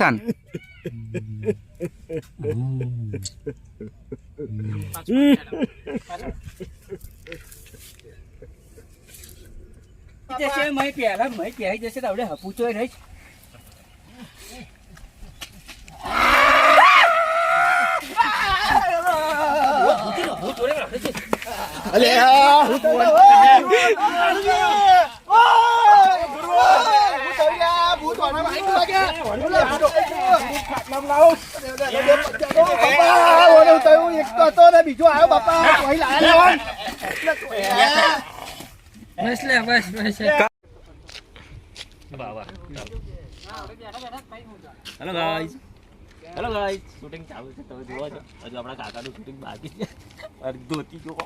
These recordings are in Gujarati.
สันจะเชื่อไหมเปียแล้วไหมเปียจะเชื่อเราได้หาผู้ช่วยไหน Allez, રહીશ અલે આ હું તો બીજો આવ્યો બાપા કોઈ લાયા લેવા બસ લે બસ બસ hello guys hello guys shooting ચાલુ છે તમે જોવો છો હજુ આપણા કાકાનું શૂટિંગ બાકી છે અને ધોતી જોવો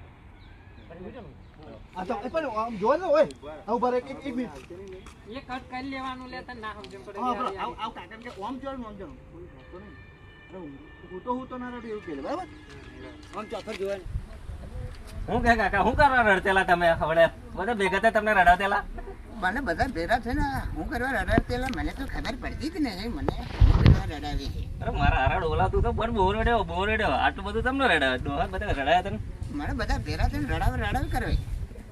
આ તો એ પણ આમ જો ને ઓય. આવું ભરે એક એક મિનિટ. એ કટ કરી લેવાનું લે તને ના સમજણ પડે હા બરો આવ આવ કાકા કે ઓમ જો ઓમ નહીં હું તો હું તો ના રડી એવું કે બરાબર? આમ ચોથર જોવાનું હું કે કાકા હું કરવા રડતેલા તમે હવે બધા ભેગા થયા તમને રડાવતેલા? મને બધા ભેગા છે ને હું કરવા રડાવતેલા મને તો ખબર પડતી જ નહીં મને રડાવી છે? અરે મારા હરાડ ડોલા તું તો બહુ રડ્યો બહુ રડ્યો આટલું બધું તમને રડાવે? બધા રડાયા તને? મને બધા ભેરા થઈને રડાવ રડાવ કરે.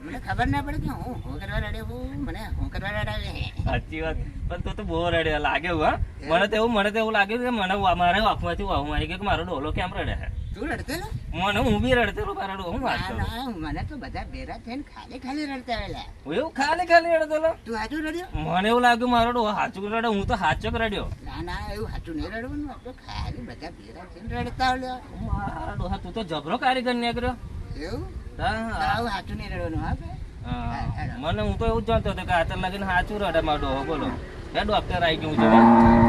મને ખબર ના પડે કે હું હું કરવા રડાવું મને હું કરવા રડાવે. સાચી વાત. પણ તું તો બહુ રડ્યો લાગે હા? મને તો એવું મને તો એવું લાગ્યું કે મને મારે વાફમાંથી વાહું આવી ગયો કે મારો ડોલો કેમ રડે છે? તું રડતેલો? મને હું બી રડતેલો ડોલો હું વાત કરું? મને તો બધા ભેરા થઈને ખાલી ખાલી રડતા આવેલા હું એવું ખાલી ખાલી રડતેલો? તું હાચું રડ્યો? મને એવું લાગ્યું મારો ડોહો સાચું રડે હું તો સાચો રડ્યો. ના ના એવું હાચું નહીં રડવાનું. આપણે ખાલી બધા ભેરા થઈને રડતા આવ્યા મારા ડોહા તું તો જબરો કારીગર નીકળ્યો. એવું? હા સાચું નહીં રડવાનું હા હા. મને હું તો એવું જ જાણતો હતો કે આતર લાગીને સાચું રડે મારો ડોહો બોલો. હે ડોક્ટર આવી ગયું છે